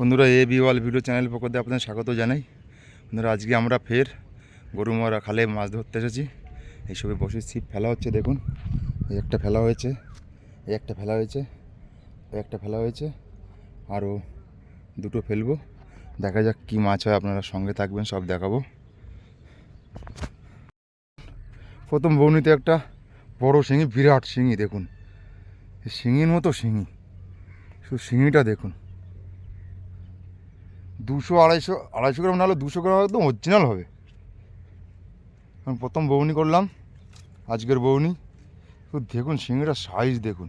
বন্ধুরা A B wall video channel পক্ষ থেকে আপনাদের স্বাগত জানাই। বন্ধুরা, আজকে আমরা ফের গরুমারা খালে মাছ ধরতে এসেছি। এই এইসবে বসে ছিপ ফেলা হচ্ছে, দেখুন। এই একটা ফেলা হয়েছে, এই একটা ফেলা হয়েছে, এই একটা ফেলা হয়েছে। আরও দুটো ফেলব। দেখা যাক কী মাছ হয়, আপনারা সঙ্গে থাকবেন, সব দেখাবো। প্রথম বৌনিতে একটা বড় শিঙি, বিরাট শিঙি, দেখুন। শিঙির মতো শিঙি। শুধু শিঙিটা দেখুন। দুশো আড়াইশো আড়াইশো গ্রাম নাহলে দুশো গ্রাম একদম অরিজিনাল হবে। আমি প্রথম বৌনি করলাম, আজকের বৌনি। দেখুন শিঙিটার সাইজ দেখুন।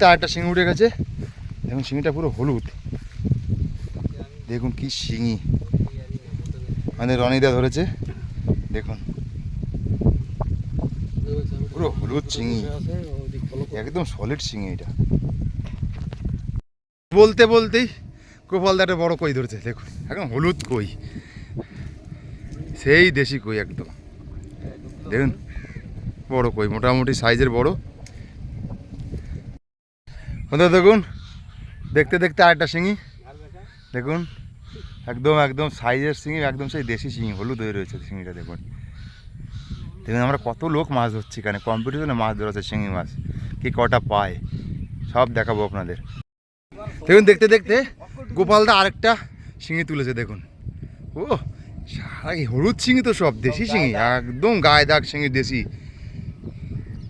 তা একটা শিঙি উঠে গেছে। দেখুন, শিঙিটা পুরো হলুদ। দেখুন কি শিঙি। মানে রনিদা ধরেছে। দেখুন। পুরো হলুদ শিঙি। একদম সলিড শিঙি এটা। বলতে বলতেই গোপালদা একটা বড় কই ধরেছে দেখুন একদম হলুদ কই। সেই দেশি কই একদম। দেখুন বড় কই মোটামুটি সাইজের বড়। বন্ধুরা দেখুন দেখতে দেখতে আরেকটা শিঙি। দেখুন একদম একদম সাইজের শিঙি একদম সেই দেশি শিঙি হলুদ হয়ে রয়েছে শিঙিটা দেখুন। দেখুন আমরা কত লোক মাছ ধরছি এখানে কম্পিটিশনে মাছ ধরেছে শিঙি মাছ। কি কটা পায় সব দেখাবো আপনাদের। দেখুন দেখতে দেখতে গোপালদা আরেকটা শিঙি তুলেছে দেখুন। ও সারা হলুদ শিঙি তো সব দেশি শিঙি একদম গায়ে দাগ শিঙি দেশি।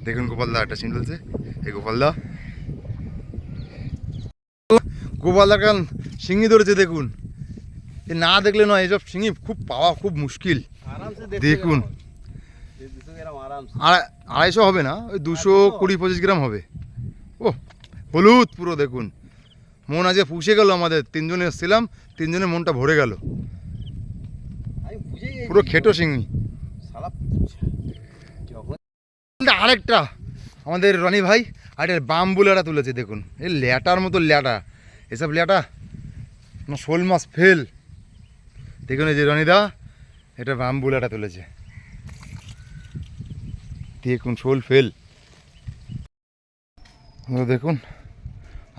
দেখুন গোপালদা একটা শিঙি তুলছে। এই গোপালদা। গোপালদার কারণ শিঙি ধরেছে দেখুন। এ না দেখলে নয় এসব শিঙি খুব পাওয়া খুব মুশকিল। দেখুন। আড়াইশো হবে না? ওই দুশো কুড়ি পঁচিশ গ্রাম হবে। ও হলুদ পুরো দেখুন। মন আজকে পুষে গেল আমাদের। তিনজনে এসেছিলাম তিনজনের মনটা ভরে গেল। পুরো খেটো শিঙি। আরেকটা আমাদের রনি ভাই আর এর বাম্বুলাটা তুলেছে দেখুন। এই ল্যাটার মতো ল্যাটা। এসব ল্যাটা শোল মাছ ফেল। দেখুন এই যে রনিদা এটা বাম্বুলাটা তুলেছে। দেখুন শোল ফেল দেখুন,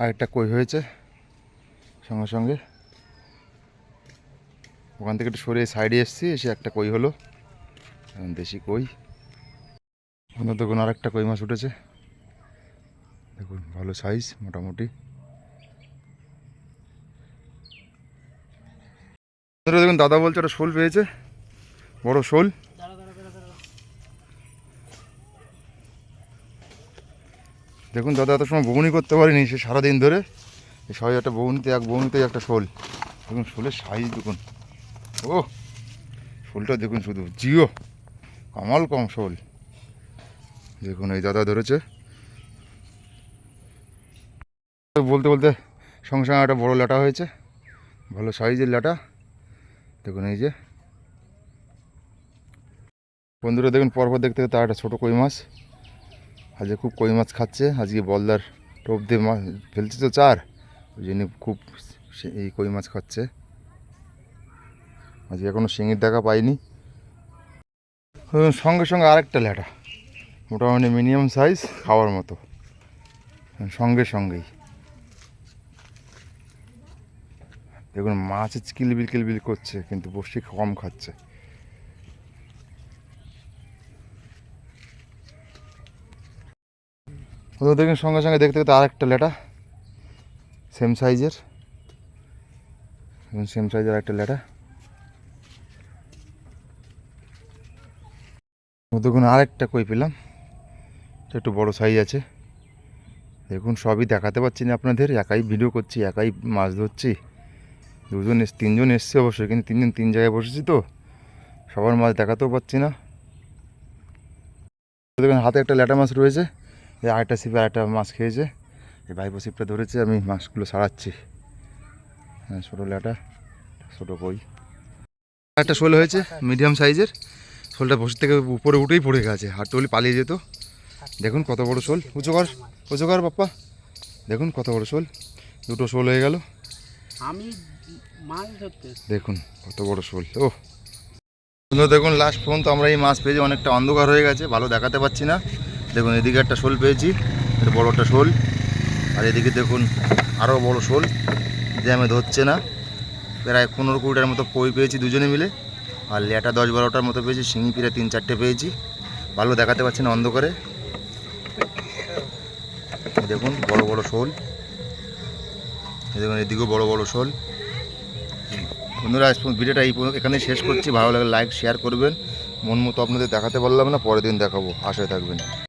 আরেকটা কই হয়েছে, সঙ্গে সঙ্গে। ওখান থেকে একটু সরে সাইডে এসছি, এসে একটা কই হলো দেশি কই। ওখানে দেখুন আরেকটা কই মাছ উঠেছে। দেখুন, ভালো সাইজ মোটামুটি। দেখুন, দাদা বলছে ওটা শোল পেয়েছে, বড় শোল। দেখুন দাদা, এত সময় বৌনি করতে পারিনি, সে সারাদিন ধরে। সবাই একটা বৌনিতে এক বৌনিতে একটা শোল। দেখুন, শোলের সাইজ দেখুন। ও শোলটা দেখুন শুধু, জিও। কামাল কম শোল। দেখুন, এই দাদা ধরেছে। বলতে বলতে সঙ্গে সঙ্গে একটা বড়ো ল্যাটা হয়েছে। ভালো সাইজের ল্যাটা। দেখুন, এই যে। বন্ধুরা, দেখুন, পরপর দেখতে আর একটা ছোটো কই মাছ। আজকে খুব কই মাছ খাচ্ছে, আজকে বলদার টোপ দিয়ে মাছ ফেলছে তো চার, ওই জন্য খুব এই কই মাছ খাচ্ছে। আজকে এখনও শিঙির দেখা পাইনি। সঙ্গে সঙ্গে আরেকটা ল্যাটা, মোটামুটি মিনিমাম সাইজ খাওয়ার মতো। সঙ্গে সঙ্গেই। দেখুন, মাছ কিলবিল কিলবিল করছে, কিন্তু বসি কম খাচ্ছে। তো দেখুন সঙ্গে সঙ্গে দেখতে দেখতে আরেকটা লেটা। সেম সাইজের সেম সাইজের একটা লেটা। দেখুন, আরেকটা কই পেলাম। একটু বড় সাইজ আছে। দেখুন, সবই দেখাতে পারছি না আপনাদের। একাই ভিডিও করছি, একাই মাছ ধরছি। দুজন তিনজন এসছে অবশ্যই কিন্তু তিনজন তিন জায়গায় বসেছি তো। সবার মাছ দেখাতেও পাচ্ছি না। দেখুন, হাতে একটা ল্যাটা মাছ রয়েছে। এই আরেকটা সিপে আরেকটা মাছ খেয়েছে। এই ভাইপো সিপটা ধরেছে আমি মাছগুলো সারাচ্ছি। হ্যাঁ ছোটো ল্যাটা ছোটো কই। একটা শোল হয়েছে মিডিয়াম সাইজের। শোলটা বসে থেকে উপরে উঠেই পড়ে গেছে হাট টলি পালিয়ে যেত। দেখুন কত বড় শোল। উঁচু কর উঁচু কর বাপ্পা। দেখুন কত বড় শোল। দুটো শোল হয়ে গেল। আমি মাছ ধরতে দেখুন কত বড় শোল ও। দেখুন লাস্ট পর্যন্ত আমরা এই মাছ পেয়েছি অনেকটা অন্ধকার হয়ে গেছে ভালো দেখাতে পাচ্ছি না। দেখুন, এদিকে একটা শোল পেয়েছি, এটা বড় একটা শোল। আর এদিকে দেখুন আরও বড় শোল জ্যামে ধরছে না। প্রায় পনেরো কুড়িটার মতো পই পেয়েছি দুজনে মিলে। আর লেটা দশ বারোটার মতো পেয়েছি, শিঙি প্রায় তিন চারটে পেয়েছি। ভালো দেখাতে পারছি না অন্ধকারে। দেখুন, বড় বড় শোল। দেখুন, এদিকেও বড় বড় শোল। বন্ধুরা ভিডিওটা এই এখানেই শেষ করছি। ভালো লাগলে লাইক শেয়ার করবেন। মন মতো আপনাদের দেখাতে পারলাম না, পরের দিন দেখাবো। আশায় থাকবেন।